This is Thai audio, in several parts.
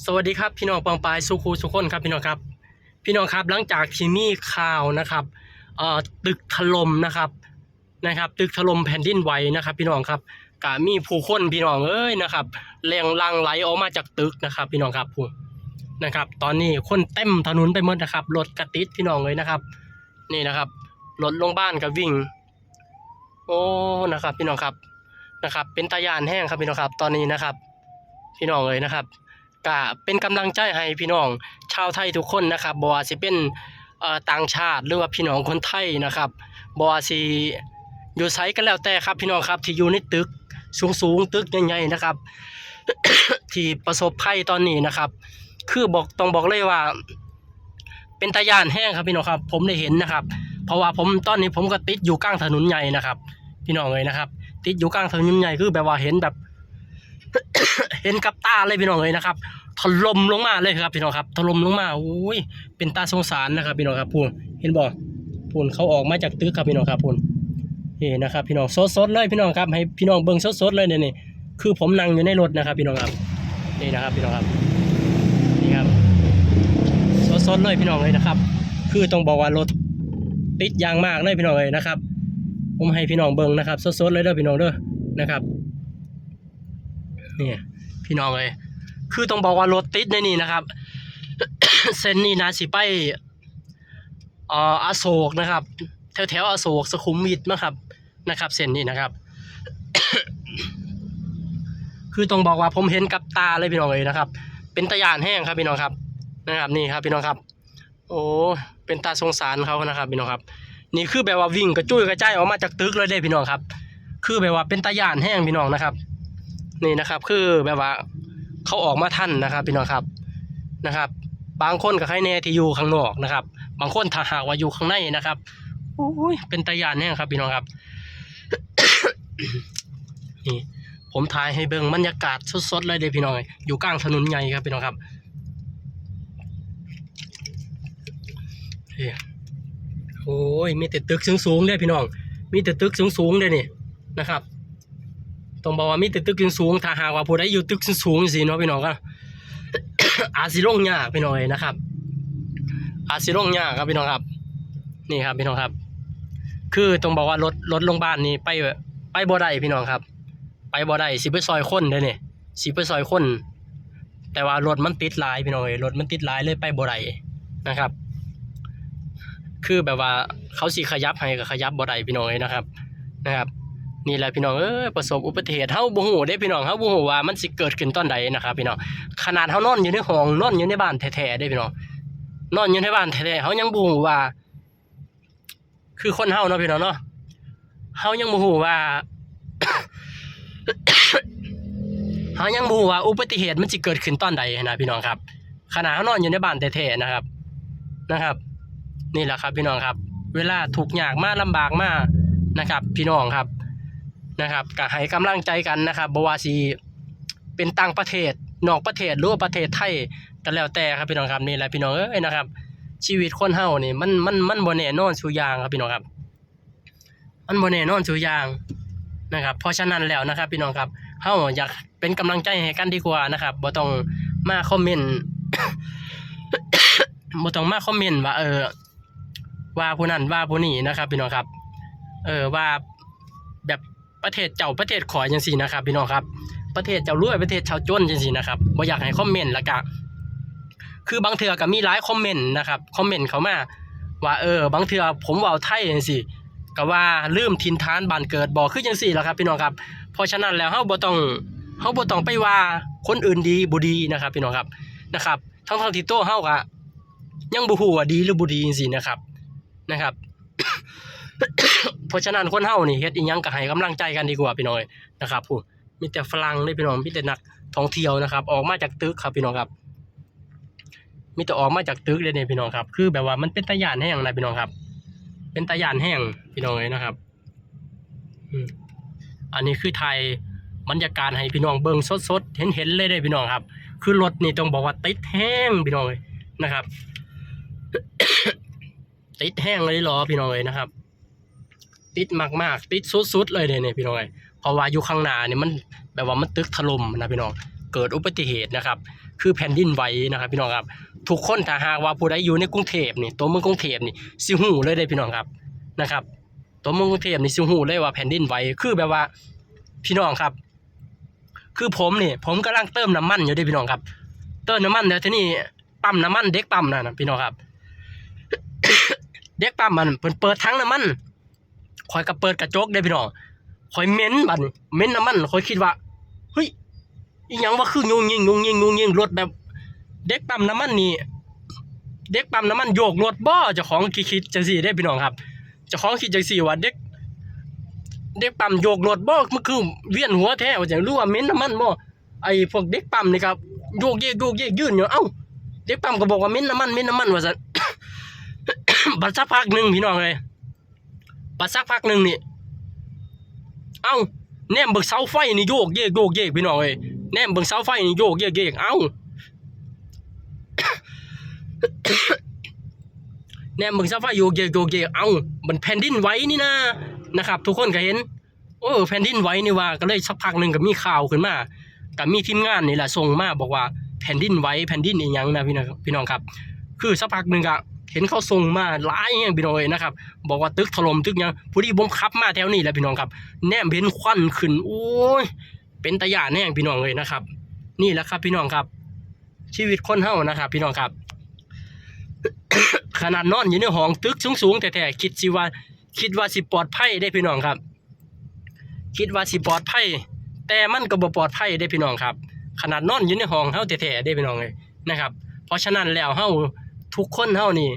สวัสดีครับพี่น้องปองปายสุขูสุขคนครับพี่น้องครับ พี่น้องครับหลังจากที่มีข่าวนะครับเอ่อตึกถล่มนะครับนะครับ ตึกถล่มแผ่นดินไหวนะครับ พี่น้องครับกะมีผู้คนพี่น้องเอ้ยนะครับแรงลังไหลออกมาจากตึกนะครับ พี่น้องครับผู้นะครับ ตอนนี้คนเต็มถนนไปหมดนะครับรถกระติดพี่น้องเลยนะครับ นี่นะครับรถลงบ้านก็วิ่ง โอ้นะครับ พี่น้องครับนะครับ เป็นตายานแห้งครับพี่น้องครับ ตอนนี้นะครับ พี่น้องเลยนะครับ ก็เป็นกำลังใจให้พี่น้องชาวไทยทุกคนนะครับบ่ว่าสิเป็นเอ่อต่างชาติหรือว่าพี่น้องคนไทยนะครับบ่ว่าสิอยู่ไสก็แล้วแต่ครับพี่น้องครับที่อยู่ในตึกสูงๆตึกใหญ่ๆนะครับ ที่ประสบภัยตอนนี้นะครับ คือบอกต้องบอกเลยว่า เป็นตายานแห้งครับพี่น้องครับ ผมได้เห็นนะครับ เพราะว่าผมตอนนี้ผมก็ติดอยู่กลางถนนใหญ่นะครับ พี่น้องเลยนะครับ ติดอยู่กลางถนนใหญ่คือแบบว่าเห็นแบบ เห็นกับตาเลยพี่น้องเลยนะครับถล่มลงมาเลยครับพี่น้องครับถล่มลงมาโอ้ยเป็นตาสงสารนะครับพี่น้องครับพูนเห็นบ่พูนเขาออกมาจากตึกครับพี่น้องครับพูนนี่นะครับพี่น้องสดๆเลยพี่น้องครับให้พี่น้องเบิ่งสดๆเลยเนี่ยนี่คือผมนั่งอยู่ในรถนะครับ พี่น้องครับนี่นะครับพี่น้องครับนี่ครับสดๆเลยพี่น้องเลยนะครับ คือต้องบอกว่ารถติดยางมากเลยพี่น้องเลยนะครับ ผมให้พี่น้องเบิ่งนะครับสดๆเลยเด้อพี่น้องเด้อนะครับ นี่พี่น้องเลยคือต้องบอกว่ารถติดในนี่นะครับ เส้นนี้นะสิไปอ่ออโศกนะครับ แถวแถวอโศกสุขุมวิทนะครับนะครับ เส้นนี้นะครับ คือต้องบอกว่าผมเห็นกับตาเลยพี่น้องเลยนะครับ เป็นตะยานแห้งครับพี่น้องครับนะครับนี่ครับพี่น้องครับ โอ้เป็นตาสงสารเขานะครับพี่น้องครับ นี่คือแบบว่าวิ่งกระจุยกระจายออกมาจากตึกเลยเด้พี่น้องครับ คือแบบว่าเป็นตะยานแห้งพี่น้องนะครับ นี่นะครับ คือแบบว่าเขาออกมาทันนะครับพี่น้องครับนะครับ บางคนกับใครแน่ที่อยู่ข้างนอกนะครับ บางคนถ้าหากว่าอยู่ข้างในนะครับโอ้ยเป็นตายานแน่ครับพี่น้องครับนี่ผมถ่ายให้เบิ่งบรรยากาศสดๆเลยเด้พี่น้องอยู่กลางถนนใหญ่ครับพี่น้องครับโอ้ยมีแต่ตึกสูงๆเลยพี่น้อง มีแต่ตึกสูงๆเลยนี่นะครับ ต้องบอกว่ามีแต่ตึกสูงถ้าหากว่าผู้ใดอยู่ตึกสูงสิเนาะพี่น้องก็อาจสิลงยากพี่น้อยนะครับ อาจสิลงยากครับพี่น้องครับ นี่ครับพี่น้องครับ คือต้องบอกว่ารถรถโรงพยาบาลนี่ไปไปบ่ได้พี่น้องครับ ไปบ่ได้สิไปซอยคนเด้อนี่ยสิไปซอยคน แต่ว่ารถมันติดหลายพี่น้อยรถมันติดหลายเลยไปบ่ได้นะครับ คือแบบว่าเขาสิขยับให้ก็ขยับบ่ได้พี่น้อยนะครับนะครับ นี่แหละพี่น้องเอ้ยประสบอุบัติเหตุเฮาบ่ฮู้เด้พี่น้องเฮาบ่ฮู้ว่ามันสิเกิดขึ้นตอนใดนะครับพี่น้องขนาดเฮานอนอยู่ในห้องนอนอยู่ในบ้านแท้ๆเด้พี่น้องนอนอยู่ในบ้านแท้ๆเฮายังบ่ฮู้ว่า คือคนเฮาเนาะพี่น้องเนาะเฮายังบ่ฮู้ว่าเฮายังบ่ฮู้ว่าอุบัติเหตุมันสิเกิดขึ้นตอนใดนะพี่น้องครับ ขนาดเฮานอนอยู่ในบ้านแท้ๆนะครับนะครับ นี่แหละครับพี่น้องครับ เวลาทุกยากมาลำบากมานะครับ พี่น้องครับ นะครับก็ให้กำลังใจกันนะครับบว่าสิเป็นต่างประเทศนอกประเทศหรือว่าประเทศไทยก็แล้วแต่ครับพี่น้องครับนี่แหละพี่น้องเอ้ยนะครับ ชีวิตคนเฮานี่มันมันมันบ่แน่นอนสุอย่างครับพี่น้องครับ มันบ่แน่นอนสุอย่างนะครับ เพราะฉะนั้นแล้วนะครับ พี่น้องครับเฮาอยากเป็นกำลังใจให้กันดีกว่านะครับบ่ต้องมาคอมเมนต์บ่ต้องมาคอมเมนต์ว่าเออว่าผู้นั้นว่าผู้นี้นะครับ พี่น้องครับ เออว่า ประเทศเจ้าประเทศขอยจังซี่นะครับพี่น้องครับ ประเทศเจ้ารวยประเทศชาวจนจังซี่นะครับบ่อยากให้คอมเมนต์ล้วก็คือบางเทื่อก็มีหลายคอมเมนต์นะครับคอมเมนต์เขามาว่าเออบางเทื่อผมว้าไทยจังซี่ก็ว่าลืมถิ่นฐานบ้านเกิดบ่คือจังซี่แหละครับพี่น้องครับเพราะฉะนั้นแล้วเฮาบ่ต้องเฮาบ่ต้องไปว่าคนอื่นดีบ่ดีนะครับพี่น้องครับนะครับทั้งๆที่โตเฮาก็ยังบ่ฮู้ว่าดีหรือบ่ดีจังซี่นะครับนะครับ เพราะฉะนั้นคนเฮานี่เฮ็ดอีหยังก็ให้กำลังใจกันดีกว่าพี่น้องนะครับผู้มีแต่ฝรั่งเลยพี่น้องมีแต่นักท่องเที่ยวนะครับ ออกมาจากตึกครับพี่น้องครับ มีแต่ออกมาจากตึกเลยเนี่ยพี่น้องครับ คือแบบว่ามันเป็นตะยานแห้งนะพี่น้องครับ เป็นตะยานแห้งพี่น้องเลยนะครับอันนี้คือไทยบรรยากาศให้พี่น้องเบิ่งสดๆ เห็นๆเลยเด้พี่น้องครับ คือรถนี่ต้องบอกว่าติดแห้งพี่น้องเลยนะครับ ติดแห้งเลยหรอพี่น้องเลยนะครับ ติดมากๆ ติดสุดๆเลยเนี่ยเนี่พี่น้องเอ้ยเพราะว่าอยู่ข้างหน้าเนี่ยมันแบบว่ามันตึกถล่มนะพี่น้องเกิดอุบัติเหตุนะครับ คือแผ่นดินไหวนะครับ พี่น้องครับทุกคนถ้าหากว่าผู้ใดอยู่ในกรุงเทพนี่ตัวเมืองกรุงเทพนี่สิหูเลยได้พี่น้องครับนะครับ ตัวเมืองกรุงเทพนี่สิหูเลยว่าแผ่นดินไหวคือแบบว่าพี่น้องครับ คือผมนี่ผมกำลังเติมน้ำมันอยู่ด้อพี่น้องครับ เติมน้ำมันเดี๋ยวทีนี้ปั๊มน้ำมันเด็กปั๊มนั่นนะพี่น้องครับ เด็กปั๊มมันเปิดเปิดทั้งน้ำมัน คอยก็เปิดกระจกได้พี่น้องคอยเม้นบันเม้นน้ำมันคอยคิดว่าเฮ้ยอีหยังว่าคือยุงยิงยุงยิงยุงยิงรถแบบ เด็กปั๊มน้ำมันนี่เด็กปั๊มน้ำมันโยกรถบ่เจ้าของคิดจังซี่ได้พี่น้องครับเจ้าของคิดจังซี่ว่าเด็ก เด็กปั๊มโยกรถบ่มันคือเวียนหัวแท้ว่าจังรู้ว่าเม็นน้ำมันบ่ไอ้พวกเด็กปั๊มนี่ครับโยกเยกโยกเยกยืนอยู่เอ้าเด็กปั๊มก็บอกว่าเม็นน้ำมันเม็นน้ำมันว่าซั่นบัดสักพักหนึ่งพี่น้องเอ้ย บัดสักพักหนึ่งนี่ เอ้าแนมเบิ่งเสาไฟนี่โยกเยกโยกเยกพี่น้องเอ้ยแนมเบิ่งเสาไฟนี่โยกเยกเยกเอ้าแนมเบิ่งเสาไฟโยกเยกโยกเยกเอ้ามันแผ่นดินไหวนี่นะนะครับ ทุกคนก็เห็นโอ้แผ่นดินไหวนี่ว่าก็เลยสักพักหนึ่งก็มีข่าวขึ้นมาก็มีทีมงานนี่แหละส่งมาบอกว่าแผ่นดินไหวแผ่นดินอีหยังนะพี่น้องพี่น้องครับ คือสักพักหนึ่งก็ เห็นเขาส่งมาหลายอย่างพี่น้องเอ้ยนะครับ บอกว่าตึกถล่มตึกยังผู้ที่ผมขับมาแถวนี้แหละพี่น้องครับ แนมเห็นควันขึ้นโอ้ยเป็นตะยานแน่งพี่น้องเลยนะครับ นี่แหละครับพี่น้องครับ ชีวิตคนเฮานะครับ พี่น้องครับ ขนาดนอนอยู่ในห้องตึกสูงๆแต่แต่คิดสิว่า คิดว่าสิปลอดภัยได้พี่น้องครับ คิดว่าสิปลอดภัยแต่มันก็บ่ปลอดภัยได้พี่น้องครับ ขนาดนอนอยู่ในห้องเฮาแท้ๆได้พี่น้องเลยนะครับ เพราะฉะนั้นแล้วเฮา ทุกคนเฮานี่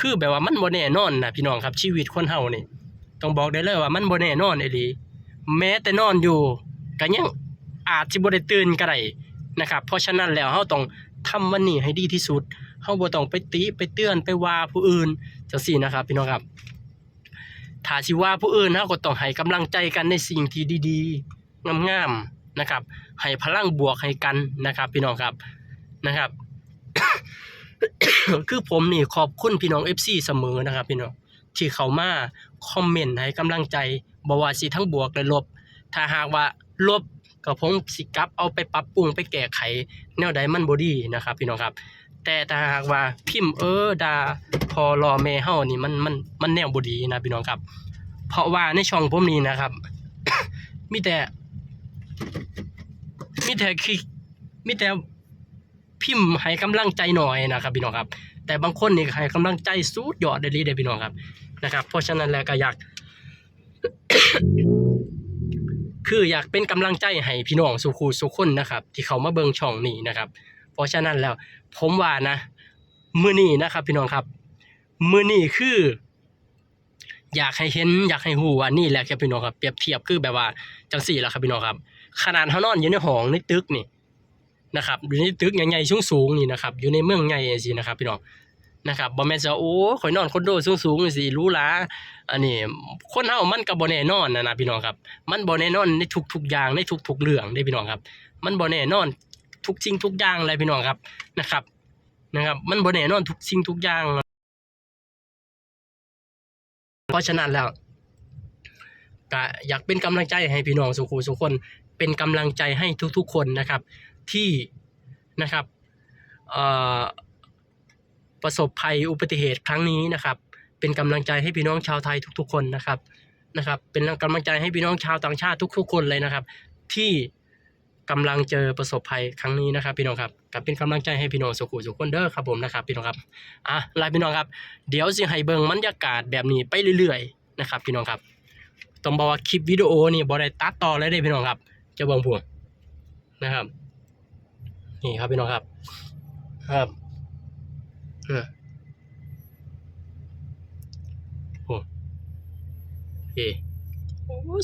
คือแบบว่ามันบ่แน่นอนนะพี่น้องครับ ชีวิตคนเฮานี่ ต้องบอกได้เลยว่ามันบ่แน่นอนอีหลีแม้แต่นอนอยู่ก็ยังอาจสิบ่ได้ตื่นก็ได้นะครับ เพราะฉะนั้นแล้วเฮาต้องทำวันนี้ให้ดีที่สุดเฮาบ่ต้องไปติไปเตือนไปว่าผู้อื่นจังซี่นะครับ พี่น้องครับถ้าสิว่าผู้อื่นเฮาก็ต้องให้กำลังใจกันในสิ่งที่ดีๆงามๆนะครับ ให้พลังบวกให้กันนะครับ พี่น้องครับนะครับ คือผมนี่ขอบคุณพี่น้อง FC เสมอนะครับพี่น้องที่เขามาคอมเมนต์ให้กำลังใจบ่ว่าสิทั้งบวกและลบ ถ้าหากว่าลบก็ผมสิกลับเอาไปปรับปรุงไปแก้ไขแนวใดมันบ่ดีนะครับ พี่น้องครับ แต่ถ้าหากว่าพิมพ์เออดาพอรอแม่เฮานี่มันมันมันแนวบ่ดีนะพี่น้องครับ เพราะว่าในช่องผมนี่นะครับ มีแต่มีแต่คือมีแต่ พิมพ์ให้กำลังใจหน่อยนะครับพี่น้องครับ แต่บางคนนี่ให้กำลังใจสุดยอดเลยเด้พี่น้องครับนะครับ เพราะฉะนั้นแล้วก็อยาก คืออยากเป็นกำลังใจให้พี่น้องสุขูสุขคนนะครับ ที่เขามาเบิงช่องนี้นะครับ เพราะฉะนั้นแล้ว ผมว่านะมือนี้นะครับ พี่น้องครับ มือนี้คือ อยากให้เห็นอยากให้ฮู้ว่านี่แหละครับพี่น้องครับเปรียบเทียบคือแบบว่าจังสี่แหละครับพี่น้องครับ ขนาดเฮานอนอยู่ในห้องในตึกนี่ นะครับอยู่ในตึกใหญ่ๆสูงๆนี่นะครับอยู่ในเมืองใหญ่จังซี่นะครับพี่น้องนะครับบ่แม่นจะโอ้ข่อยนอนคอนโดสูงๆจังซี่หรูหราอันนี้คนเฮามันก็บ่แน่นอนนะนะพี่น้องครับ มันบ่แน่นอนในทุกๆอย่างในทุกๆเรื่องเด้พี่น้องครับ มันบ่แน่นอนทุกสิ่งทุกอย่างเลยพี่น้องครับนะครับนะครับ มันบ่แน่นอนทุกสิ่งทุกอย่าง เพราะฉะนั้นแล้วก็อยากเป็นกำลังใจให้พี่น้องสุขุสุขคนเป็นกำลังใจให้ทุกๆคนนะครับ ที่นะครับประสบภัยอุบัติเหตุครั้งนี้นะครับ เป็นกำลังใจให้พี่น้องชาวไทยทุก ๆ คนนะครับนะครับ เป็นกำลังใจให้พี่น้องชาวต่างชาติทุก ๆ คนเลยนะครับ ที่กำลังเจอประสบภัยครั้งนี้นะครับ พี่น้องครับกับเป็นกำลังใจให้พี่น้องสุขุสุขคนเด้อครับผมนะครับพี่น้องครับอะลายพี่น้องครับ เดี๋ยวสิให้เบิ่งบรรยากาศแบบนี้ไปเรื่อยๆนะครับ พี่น้องครับต้องบอกว่าคลิปวิดีโอนี่บ่ได้ตัดต่อเลยเด้พี่น้องครับ จะเบิ่งพวงนะครับ นี่ครับพี่น้องครับ ครับเออโอ้โอเอ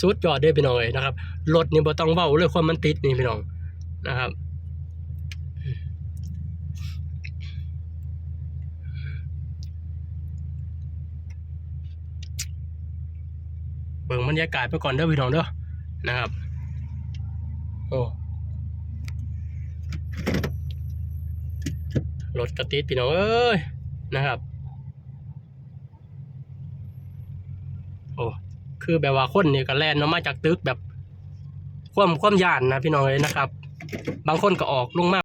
สุดยอดเด้อพี่น้องเลยนะครับรถนี่บ่ต้องเว้าเลยความมันติดนี่พี่น้องนะครับเบิ่งบรรยากาศไปก่อนเด้อพี่น้องเด้อนะครับ โอ้ รถกระติดพี่น้องเอ้ยนะครับ โอ้คือแบบว่าคนเนี่ยก็แล่นออกมาจากตึกแบบ ความความยานนะพี่น้องเลยนะครับ บางคนก็ออกลงมา